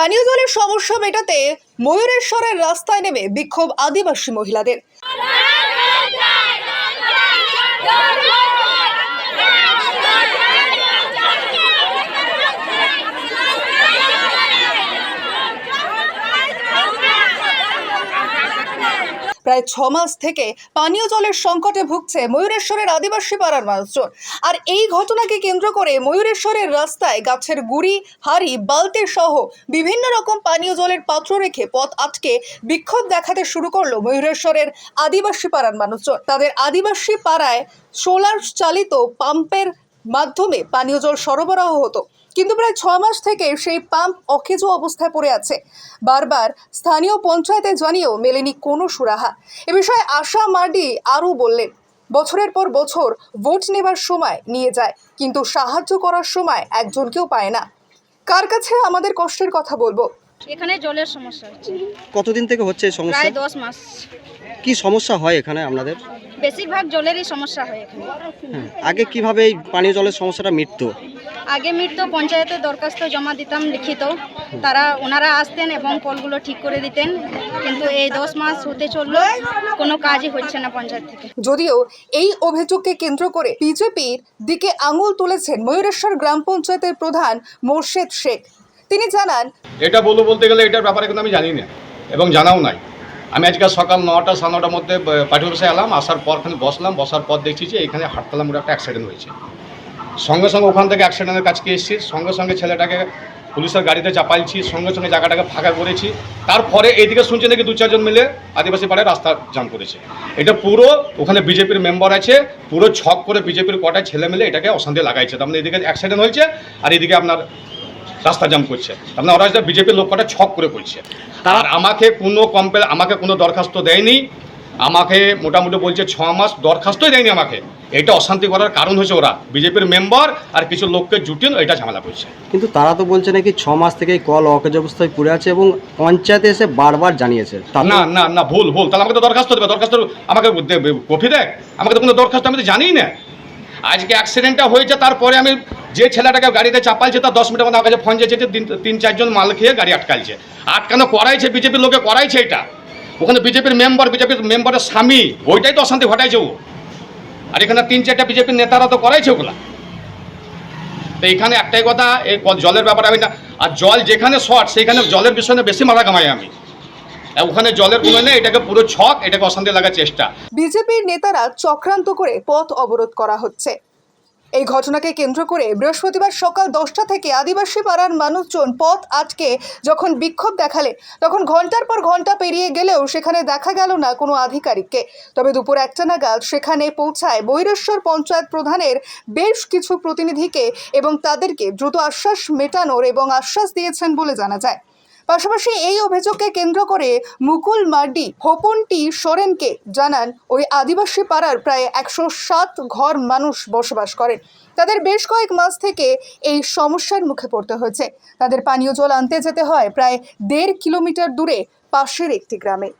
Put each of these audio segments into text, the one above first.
পানীয় জলের সমস্যা মেটাতে ময়ূরেশ্বরের রাস্তায় নেমে বিক্ষোভ আদিবাসী মহিলাদের। প্রায় ছ মাস থেকে পানীয় জলের সংকটে ভুগছে ময়ূরেশ্বরের আদিবাসী পাড়ার মানুষজন। আর এই ঘটনাকে কেন্দ্র করে ময়ূরেশ্বরের রাস্তায় গাছের গুড়ি, হাড়ি, বালতি সহ বিভিন্ন রকম পানীয় জলের পাত্র রেখে পথ আটকে বিক্ষোভ দেখাতে শুরু করল ময়ূরেশ্বরের আদিবাসী পাড়ার মানুষজন। তাদের আদিবাসী পাড়ায় সোলার চালিত পাম্পের মাধ্যমে পানীয় জল সরবরাহ হতো। কিন্তু প্রায় ছ মাস থেকে সেই পাম্প অকেজো অবস্থায় পড়ে আছে। বারবার স্থানীয় পঞ্চায়েতে জানিয়েও মেলেনি কোনো সুরাহা। এ বিষয়ে আশা মার্ডি আরও বললেন বছরের পর বছর ভোট নেবার সময় নিয়ে যায় কিন্তু সাহায্য করার সময় একজনকেও পায় না। কার কাছে আমাদের কষ্টের কথা বলব? এখানে জলের সমস্যা হচ্ছে। কতদিন থেকে হচ্ছে এই সমস্যা? প্রায় দশ মাস। কি সমস্যা হয় এখানে আপনাদের? বেশিরভাগ জলেরই সমস্যা হয় এখানে। হ্যাঁ, আগে কীভাবে এই পানীয় জলের সমস্যাটা মিটতো? আগে মিটতো পঞ্চায়েতে দরখাস্ত জমা দিতাম লিখিত। তারা ওনারা আসতেন এবং কলগুলো ঠিক করে দিতেন। কিন্তু এই দশ মাস হতে চলল কোনো কাজই হচ্ছে না পঞ্চায়েত থেকে। যদিও এই অভিযোগকে কেন্দ্র করে বিজেপির দিকে আঙুল তুলেছেন ময়ূরেশ্বর গ্রাম পঞ্চায়েতের প্রধান মোর্শেদ শেখ। তিনি জানান এটা বলব বলতে গেলে এটার ব্যাপারে কিন্তু আমি জানি না এবং জানাও নাই। আমি আজকে সকাল নটা সাড়ে নটার মধ্যে অফিসে এলাম আসার পর ওখানে বসলাম বসার পর দেখছি যে এখানে হাটতলা মোড়ে একটা অ্যাক্সিডেন্ট হয়েছে। সঙ্গে সঙ্গে ওখান থেকে অ্যাক্সিডেন্টের কাছকে এসেছি। সঙ্গে সঙ্গে ছেলেটাকে পুলিশের গাড়িতে চাপাইছি সঙ্গে সঙ্গে জায়গাটাকে ফাঁকা করেছি। তারপরে এইদিকে শুনছি নাকি দু চারজন মিলে আদিবাসী পাড়ায় রাস্তা জাম করেছে। এটা পুরো ওখানে বিজেপির মেম্বার আছে পুরো ছক করে বিজেপির কটায় ছেলে মিলে এটাকে অশান্তি লাগাইছে। তার মানে এদিকে অ্যাক্সিডেন্ট হয়েছে আর এদিকে আপনার রাস্তা জাম করছে। তার মানে ওরা বিজেপির লোক কটা ছক করে করছে। আর আমাকে কোনো কমপ্লেন আমাকে কোনো দরখাস্ত দেয়নি। আমাকে মোটামুটি বলছে ছ মাস দরখাস্তই দেয়নি আমাকে। এটা অশান্তি করার কারণ হচ্ছে ওরা। বিজেপির মেম্বার আর কিছু লোককে জুটিয়ে এটা ঝামেলা করছে। কিন্তু তারা তো বলছে নাকি ছ মাস থেকে কল অকেজ অবস্থায় পড়ে আছে এবং পঞ্চায়েতে এসে বারবার জানিয়েছে। না না না ভুল ভুল। তাহলে আমাকে তো দরখাস্ত দেবে দরখাস্ত আমাকে কপি দেয় আমাকে তো কোনো দরখাস্ত আমি তো জানিই না। আজকে অ্যাক্সিডেন্টটা হয়েছে তারপরে আমি যে ছেলেটাকে গাড়িতে চাপাইছে তার দশ মিনিটের মধ্যে আমার কাছে ফোন যে তিন- তিন চারজন মাল খেয়ে গাড়ি আটকাইছে আটকানো করাইছে বিজেপির লোকে করাইছে এটা। ওখানে বিজেপির মেম্বার বিজেপির মেম্বারের স্বামী ওইটাই তো অশান্তি ঘটাইছে ও। আর এখানে তিন, চারটা বিজেপির নেতারা তো করাইছে ওগুলা। তো এখানে একটাই কথা, এই জলের ব্যাপারে আমি না, আর জল যেখানে শর্ট, সেইখানে জলের বিষয়ে বেশি মারা কামাই আমি। ওখানে জলের কোনো নেই, এটাকে পুরো ছক, এটাকে অশান্তি লাগার চেষ্টা। বিজেপির নেতারা চক্রান্ত করে পথ অবরোধ করা হচ্ছে। এই ঘটনাকে কেন্দ্র করে বৃহস্পতিবার সকাল দশটা থেকে আদিবাসী পাড়ার মানুষজন পথ আটকে যখন বিক্ষোভ দেখালে, তখন ঘণ্টার পর ঘণ্টা পেরিয়ে গেলেও সেখানে দেখা গেল না কোনো আধিকারিককে। তবে দুপুর একটা নাগাদ সেখানে পৌঁছায় বৈরেশ্বর পঞ্চায়েত প্রধানের বেশ কিছু প্রতিনিধিকে এবং তাদেরকে দ্রুত আশ্বাস মেটানোর এবং আশ্বাস দিয়েছেন বলে জানা যায়। পাশাপাশি এই অভিযোগকে কেন্দ্র করে মুকুল মার্ডি হোপনটি সোরেনকে জানান, ওই আদিবাসী পাড়ার প্রায় একশো সাত ঘর মানুষ বসবাস করেন। তাদের বেশ কয়েক মাস থেকে এই সমস্যার মুখে পড়তে হয়েছে। তাদের পানীয় জল আনতে যেতে হয় প্রায় দেড় কিলোমিটার দূরে পাশের একটি গ্রামে।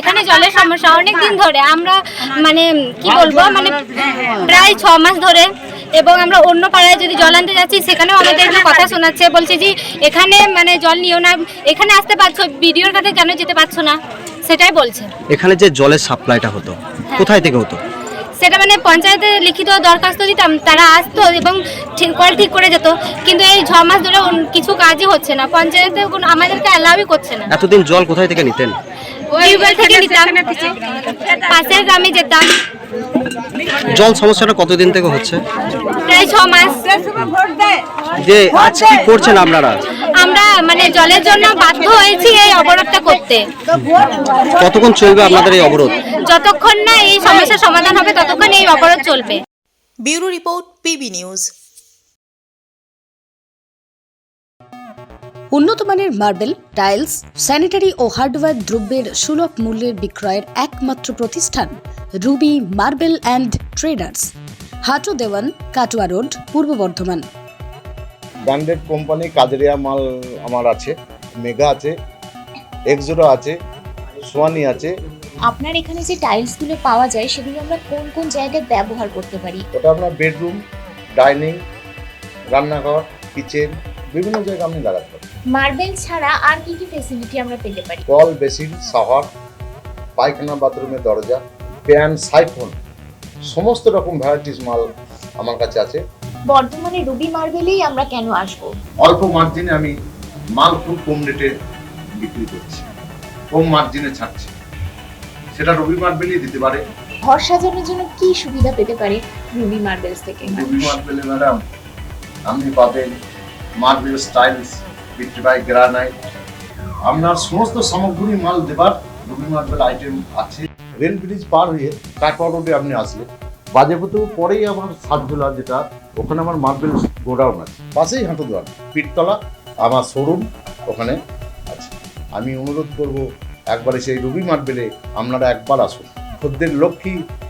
এখানে জলের সমস্যা অনেক দিন ধরে। আমরা মানে কি বলব মানে প্রায় ছ মাস ধরে এবং আমরা অন্য পাড়ায় যদি জল আনতে যাচ্ছি সেখানেও আমাদেরকে কথা শোনাচ্ছে বলছে যে এখানে মানে জল নিও না এখানে আসতে পারছ ভিডিওর কাছে কেন যেতে পারছ না? সেটাই বলছে। এখানে যে জলের সাপ্লাইটা হতো কোথায় থেকে হতো? সেটা মানে পঞ্চায়েতে লিখিত দরখাস্ত দিতাম তারা আসতো এবং ঠিক কল ঠিক করে যেত কিন্তু এই ছ মাস ধরে কিছু কাজই হচ্ছে না পঞ্চায়েতে কোনো আমাদেরকে অ্যালাউই করছে না। এতদিন জল কোথায় থেকে নিতেন? টিউবওয়েল থেকে নিতাম। পাশের গ্রামে যেতাম। জল সমস্যাটা কতদিন থেকে হচ্ছে? প্রায় ছ মাস। যে আজ কি করছেন আপনারা? আমরা মানে জলের জন্য বাধ্য হয়েছি এই অবরোধটা করতে। কতক্ষণ চলবে আপনাদের এই অবরোধ? যতক্ষণ না এই সমস্যার সমাধান হবে ততক্ষণ এই অবরোধ চলবে। Bureau report PB news. উন্নত মানের মার্বেল টাইলস স্যানিটারি ও হার্ডওয়্যার দ্রব্যের সুলভ মূল্যের বিক্রয়ের একমাত্র প্রতিষ্ঠান Ruby marble and traders. Hatu Dewan Katwa road Purba Bardhaman. Branded company Kajaria মাল আমার আছে মেগা আছে এক্সোরো আছে সোয়ানি আছে। আপনার এখানে যে টাইলসগুলো পাওয়া যায় সেগুলো আমরা কোন কোন জায়গায় ব্যবহার করতে পারি? ওটা আপনার বেডরুম ডাইনিং রান্নাঘর কিচেন বিভিন্ন জায়গায় আপনি লাগাতে পারেন মার্বেল ছাড়া আর কি কি ফেসিলিটি আমরা পেতে পারি? কল বেসিন শাওয়ার পায়খানা বাথরুমের দরজা প্যান সাইফোন সমস্ত রকম ভ্যারাইটিস মাল আমার কাছে আছে। বর্তমানে রুবি মার্বেলেই আমরা কেন আসব? অল্প মার্জিনে আমি মাল খুব কম রেটে বিক্রি করছি। কম মার্জিনে ছাড়ছি। সেটা রবি মার্বেলই দিতে পারে। ঘর সাজানোর জন্য কি সুবিধা পেতে পারে রুবি মার্বেলস থেকে? রবি মার্বেলে ম্যাডাম আপনি পাবেন মার্বেল স্টাইলস বিক্রিবাই গ্রানাইট আপনার সমস্ত সামগ্রী মাল দেবার রুবি মার্বেল আইটেম আছে। রেল ব্রিজ পার হয়ে কাটোয়া রোডে আপনি আসলে বাজেপুতু পরেই আমার সাতজোলা যেটা, ওখানে আমার মার্বেল গোডাউন আছে। পাশেই হাঁটু দোয়ান পিঠতলা, আমার শোরুম ওখানে আছে। আমি অনুরোধ করব, একবার সেই রুবি মার্বেলে আপনারা একবার আসুন। খদ্দের লক্ষ্মী